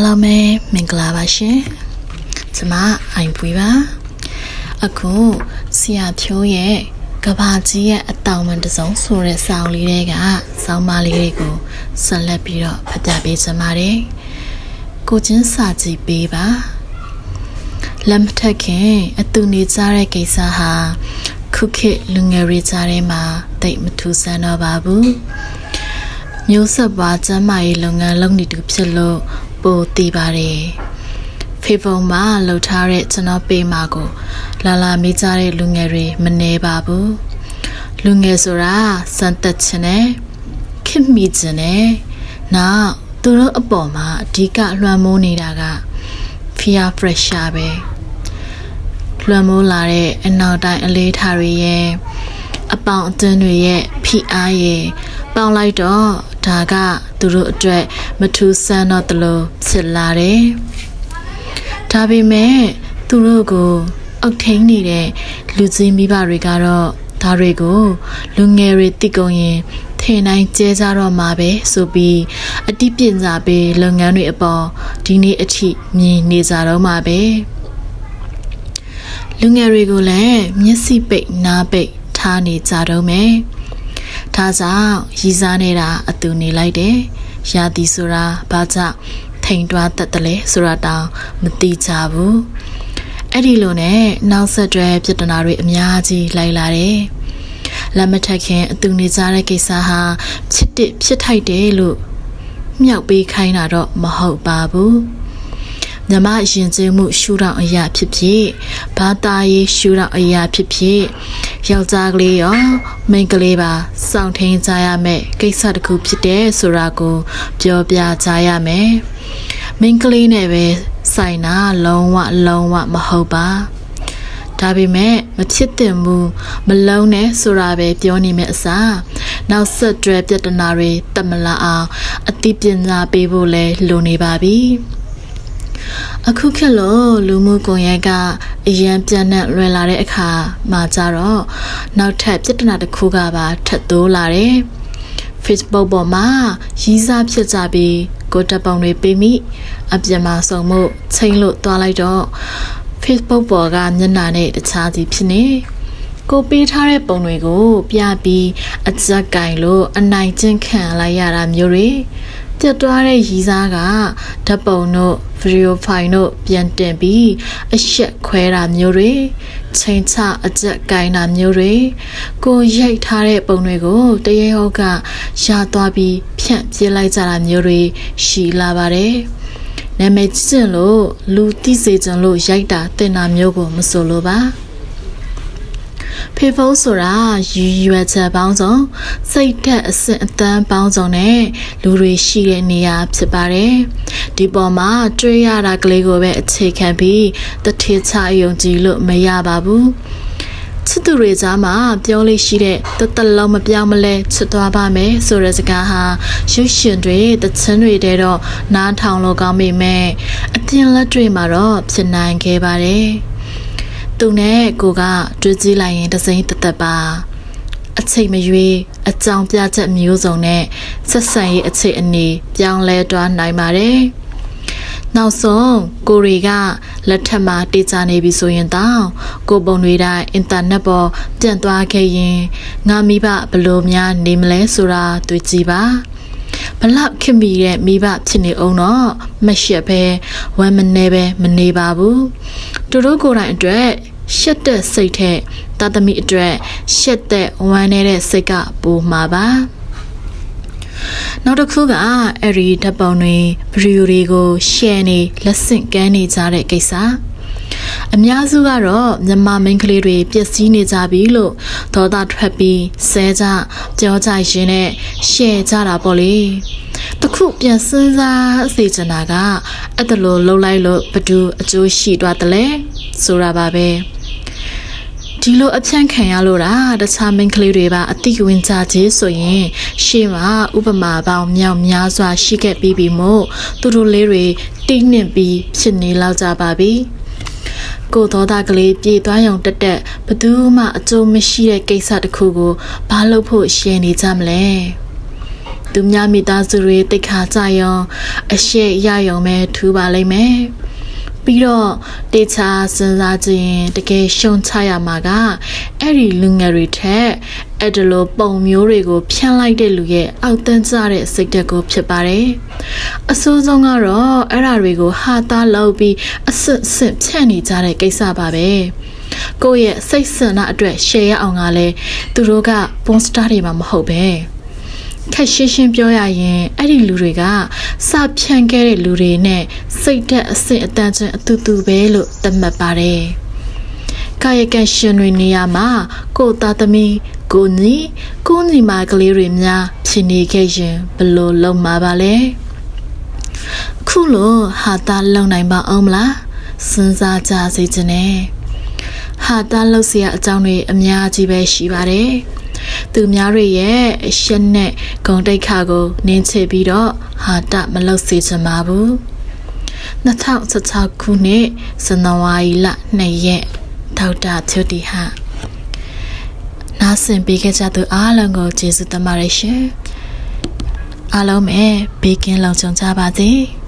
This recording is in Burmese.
အားလုံးပဲမင်္ဂလာပါရှင်ကျွန်မအိုင်ပွေပါအခုဆရာဖြိုးရဲ့ကဘာကြီးရဲ့အတောင်ပံတစ်စုံဆိုတဲ့ဆောင်းလေးတွေကဆောင်းပါးလေးတွေကိုဆက်လက်ပြီးတော့ဖတ်ပြပေးချင်ပါတယ်ကိုချင်းစာကြည့်ပေးပါလက်မထက်ခင်အတူနေကြတဲ့ကိစ္စဟာခုခေတ်လူငယ်တွေကြားထဲမှာတိတ်မထူးဆန်းတော့ပါဘူးမျိုးဆက်ပွားကျမ်းမာရေးလုပ်ငန်းလုပ်နေသူဖြစ်လို့ ပိုတည်ပါတယ်ဖေဖုံမှာလှုပ်ထားတဲ့ကျွန်တော်ပေးမှာကို လာလာမေးကြတဲ့လူငယ်တွေမနေပါဘူးလူငယ်ဆိုတာစံသက်ခြင်းနဲ့ခင်မိခြင်းနဲ့နောက်သူတို့အပေါ်မှာအဓိကလွှမ်းမိုးနေတာက fear pressure ပဲလွှမ်းမိုးလာတဲ့အနောက်တိုင်းအလေးထားတွေရဲ့အပေါင်အသင်းတွေရဲ့ဖိအားရဲ့ပေါင်းလိုက်တော့ဒါက သူတို့အတွက်မထူးဆန်းတော့တလို့ဖြစ်လာတယ်။ဒါပေမဲ့သူတို့ကိုအုတ်ထိန်နေတဲ့လူကြီးမိဘတွေကတော့ဒါတွေကိုလူငယ်တွေတိကုန်ရင်ထေနိုင်ကျဲကြတော့မှာပဲဆိုပြီးအတိပညာပေးလုပ်ငန်းတွေအပေါ်ဒီနေ့အထိမြင်နေကြတော့မှာပဲလူငယ်တွေကိုလည်းမျက်စိပိတ်နားပိတ်ထားနေကြတော့မယ် ဒါကြောင့်ရည်စားနေတာအတူနေလိုက်တယ်။ရာသီဆိုတာဘာကြောင့်ထိန်တွားတက်တယ်လဲဆိုတာတောင်မသိကြဘူး။အဲ့ဒီလိုနဲ့နောက်ဆက်တွဲပြဿနာတွေအများကြီးလိုက်လာတယ်။လက်မထက်ခင်အတူနေကြတဲ့ကိစ္စဟာဖြစ်တစ်ဖြစ်ထိုက်တယ်လို့မြောက်ပေးခိုင်းတာတော့မဟုတ်ပါဘူး။မြမရင်ကျေးမှုရှူတော့အရာဖြစ်ဖြစ်ဘာသာရေးရှူတော့အရာဖြစ်ဖြစ် ယောက်ျားကလေးရောမိန်းကလေးပါစောင့်ထိန်ကြရမယ်ကိစ္စတစ်ခုဖြစ်တယ်ဆိုတာကိုပြောပြကြရမယ်မိန်းကလေးနဲ့ပဲဆိုင်တာလုံးဝလုံးဝမဟုတ်ပါဒါပေမဲ့မဖြစ်တင်ဘူးမလုံးနဲ့ဆိုတာပဲပြောနေမယ့်အစားနောက်ဆက်တွဲပြဿနာတွေတက်မလာအောင်အသိပညာပေးဖို့လဲလိုနေပါပြီ အခုခေတ်လို့လူမှုကွန်ရက်ကအရန်ပြန့်နှံ့လွယ်လာတဲ့အခါမှာကြတော့နောက်ထပ်ပြဿနာတစ်ခုကပါထပ်တိုးလာတယ် Facebook ပေါ်မှာရီးစားဖြစ်ကြပြီးကိုတက်ပုံတွေပေးမိအပြင်မှာစုံမှုချိန်လို့သွားလိုက်တော့ Facebook ပေါ်ကမျက်နှာနဲ့တခြားစီဖြစ်နေကိုပေးထားတဲ့ပုံတွေကို ပြပြီးအကြက်ကင်လို့အနိုင်ကျင့်ခံလိုက်ရတာမျိုးတွေ ပြတ်သွားတဲ့ရီစားကဓာတ်ပုံတို့ဗီဒီယိုဖိုင်တို့ပြန်တင်ပြီးအရှက်ခွဲတာမျိုးတွေချိန်ချအကြက်ကင်တာမျိုးတွေကိုရိုက်ထားတဲ့ပုံတွေကိုတရေဟုတ်ကရသွားပြီးဖြန့်ပြလိုက်ကြတာမျိုးတွေရှိလာပါတယ်နာမည်ကျင့်လို့လူသိစေချင်လို့ရိုက်တာတင်တာမျိုးကိုမဆိုလိုပါ ဖေဖုံးဆိုတာရည်ရွယ်ချက်ပေါင်းစုံစိတ်ဓာတ်အဆင့်အတန်းပေါင်းစုံနဲ့လူတွေရှိတဲ့နေရာဖြစ်ပါတယ်ဒီပေါ်မှာတွေ့ရတာကလေးကိုပဲအခြေခံပြီးတထေချယုံကြည်လို့မရပါဘူးချစ်သူတွေကြားမှာပြောလို့ရှိတဲ့တသက်လုံးမပြောင်းမလဲချစ်သွားပါမယ်ဆိုတဲ့စကားဟာရုပ်ရှင်တွေတခြင်းတွေတဲတော့နားထောင်လို့ကောင်းပေမဲ့အပြင်လက်တွေမှာတော့ဖြစ်နိုင်ခဲ့ပါတယ် သူနဲ့ကိုကတွေ့ကြည့်လိုက်ရင်တစိမ့်တသက်ပါအချိန်မရွေးအကြောင်းပြချက်မျိုးစုံနဲ့ဆက်ဆံရေးအခြေအနေပြောင်းလဲသွားနိုင်ပါတယ်နောက်ဆုံးကိုရီကလက်ထက်မှာတေချာနေပြီဆိုရင်တောင်ကိုပုံတွေတိုင်းအင်တာနက်ပေါ်ပြန့်သွားခဲ့ရင်ငါမိဘဘလို့များနေမလဲဆိုတာတွေ့ကြည့်ပါဘလောက်ခင်မီတဲ့မိဘဖြစ်နေအောင်တော့မရှက်ပဲဝမ်းမနေပဲမနေပါဘူးသူတို့ကိုယ်တိုင်အတွက် ရှက်တဲ့စိတ်ထက်တာသမီအတွက်ရှက်တဲ့ဝမ်းနေတဲ့စိတ်ကပိုမှာပါနောက်တစ်ခုကအဲ့ဒီဓာတ်ပုံတွေဗီဒီယိုတွေကို share နေလက်ဆင့်ကမ်းနေကြတဲ့ကိစ္စအများစုကတော့မြန်မာမိန်းကလေးတွေပျက်စီးနေကြပြီလို့ဒေါသထွက်ပြီးဆဲကြကြောကြရင်းနဲ့ share ကြတာပေါ့လေတခုပြန်စဉ်းစားစေချင်တာကအဲ့ဒါလိုလှုပ်လိုက်လို့ဘသူအကျိုးရှိသွားတယ်လဲဆိုတာပါပဲ ဒီလိုအဖြန့်ခံရလို့တာတခြားမိန်းကလေးတွေပါအတိဝင်ကြခြင်းဆိုရင်ရှေ့မှာဥပမာပေါင်းမြောက်များစွာရှိခဲ့ပြီးပြီမို့သူတို့လေးတွေတိနှင့်ပြီးဖြစ်နေလောက်ကြပါပြီကိုသောတာကလေးပြေးသွားရုံတက်တက်ဘသူမှအကျိုးမရှိတဲ့ကိစ္စတစ်ခုကိုဘာလို့ဖို့ရှင်းနေကြမလဲသူများမိသားစုတွေတိတ်ခါကြရုံအရှိရရုံပဲထူပါလိမ့်မယ် ပြီးတော့တေချာစဉ်းစားကြည့်ရင်တကယ်ရှုံချရမှာကအဲ့ဒီလူငယ်တွေထက်အဲ့ဒီလိုပုံမျိုးတွေကိုဖြန့်လိုက်တဲ့လူရဲ့အောက်တန်းကျတဲ့စိတ်ဓာတ်ကိုဖြစ်ပါတယ်အဆိုးဆုံးကတော့အဲ့ဓာတွေကိုဟာသားလောက်ပြီးအစစ်အစစ်ဖြန့်နေကြတဲ့ကိစ္စပါပဲကိုယ့်ရဲ့စိတ်ဆန္ဒအတွက်ရှယ်ရအောင်ကလည်းသူတို့ကပွန်စတာတွေမှမဟုတ်ပဲ ခက်ရှင်းရှင်းပြောရရင်အဲ့ဒီလူတွေကစဖြန့်ခဲ့တဲ့လူတွေနဲ့စိတ်ဓာတ်အစစ်အတန်းချင်းအတူတူပဲလို့သတ်မှတ်ပါတယ်ကာယကံရှင်တွေနေရာမှာကိုယ်သားသမီးကိုညီကိုညီမကလေးတွေများဖြစ်နေခဲ့ရင်ဘယ်လို့လုံမှာပါလဲခုလိုဟာသားလုံနိုင်ပါအောင်မလားစဉ်းစားကြစေချင်တယ်ဟာသားလှုပ်เสียအကြောင်းတွေအများကြီးပဲရှိပါတယ် သူများတွေရဲ့အရှက်နဲ့ဂုံတိတ်ခါကိုနင်းချပြီးတော့ဟာတမလှုပ်စေချင်ပါဘူး2016ခုနှစ်ဇန်နဝါရီလ2ရက်ဒေါက်တာချူတီဟာနားဆင်ပေးခဲ့ကြသူအားလုံးကိုကျေးဇူးတင်ပါတယ်ရှင်အားလုံးပဲဘေးကင်းလုံခြုံကြပါစေ။